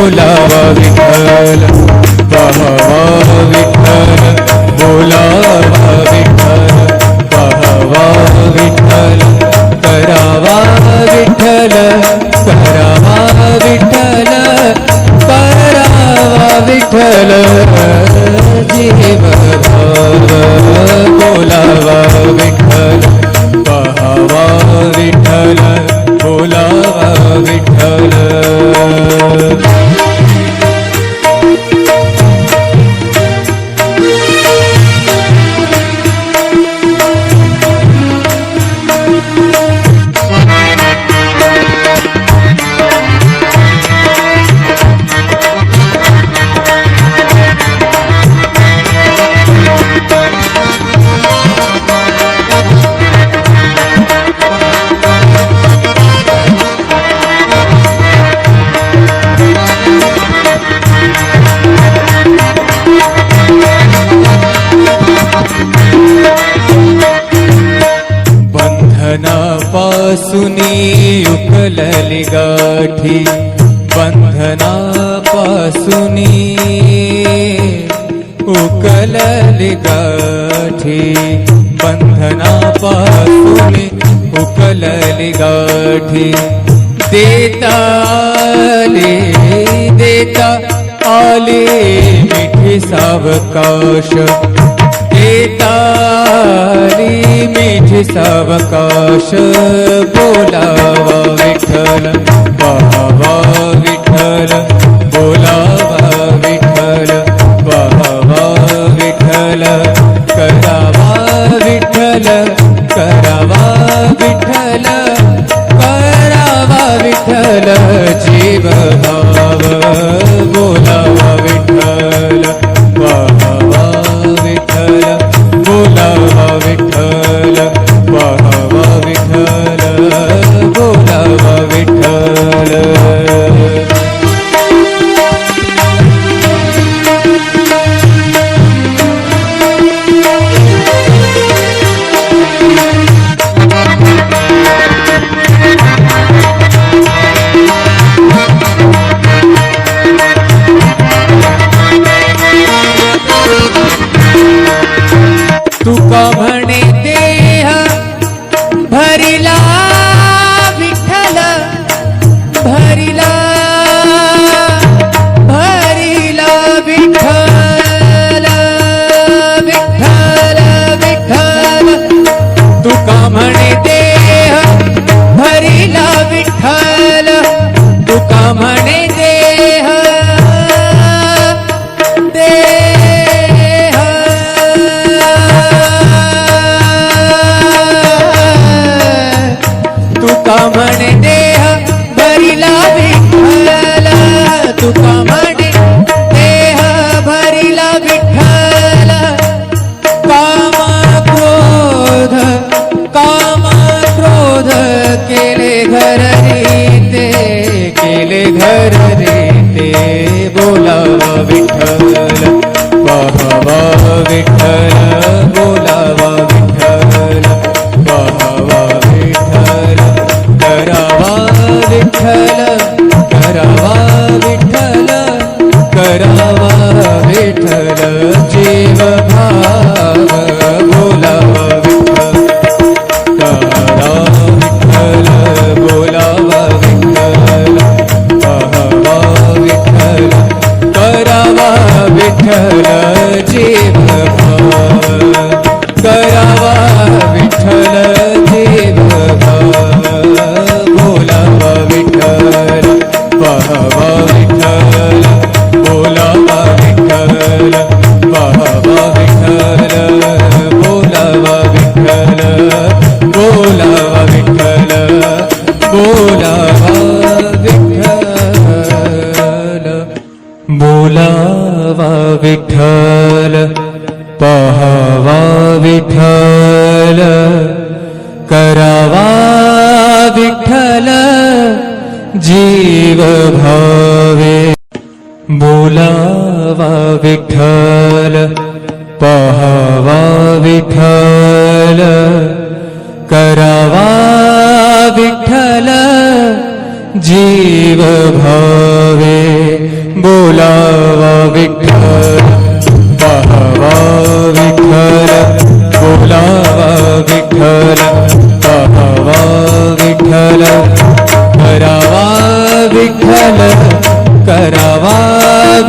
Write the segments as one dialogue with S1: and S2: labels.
S1: बोलावा विठ्ठल पहावा विठ्ठल बोलावा विठ्ठल पहावा विठ्ठल करावा विठ्ठल करावा विठ्ठल करावा विठ्ठल उकलली गाठी बंधनापासूनी उकलली गाठी बंधनापासूनी उकलली गाठी। देता आले देता आले मिठी सावकाश। देताली मिठी सावकाश। बोलावा विठ्ठल विठ्ठल, पहावा विठ्ठल, करावा विठ्ठल, जीव भावे, बोलावा विठ्ठल, पहावा विठ्ठल, बोलावा विठ्ठल, पहावा विठ्ठल, करावा विठ्ठल, करावा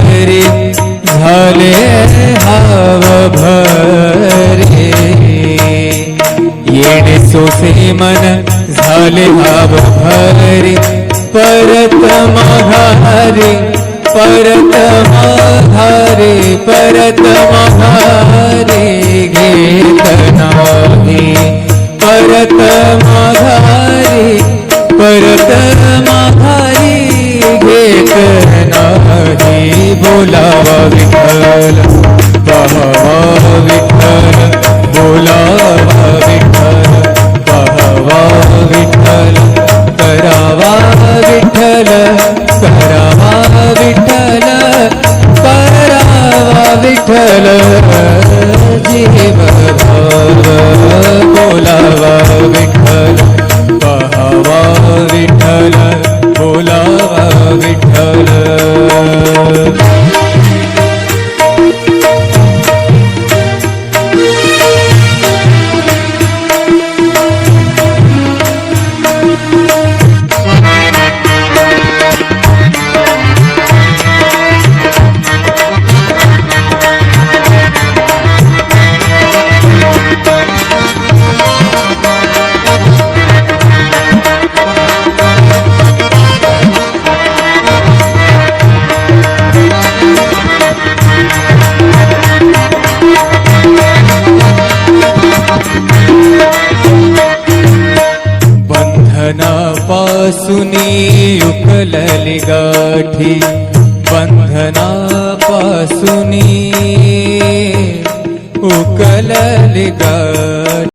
S1: भरे झाले हाव भरे. येणे सोसे मन झाले हाव भरे. परत मघारे परत मघारे परत मघारे. पासुनी उकल गाठी बन्धना पासुनी सुनी गाठी।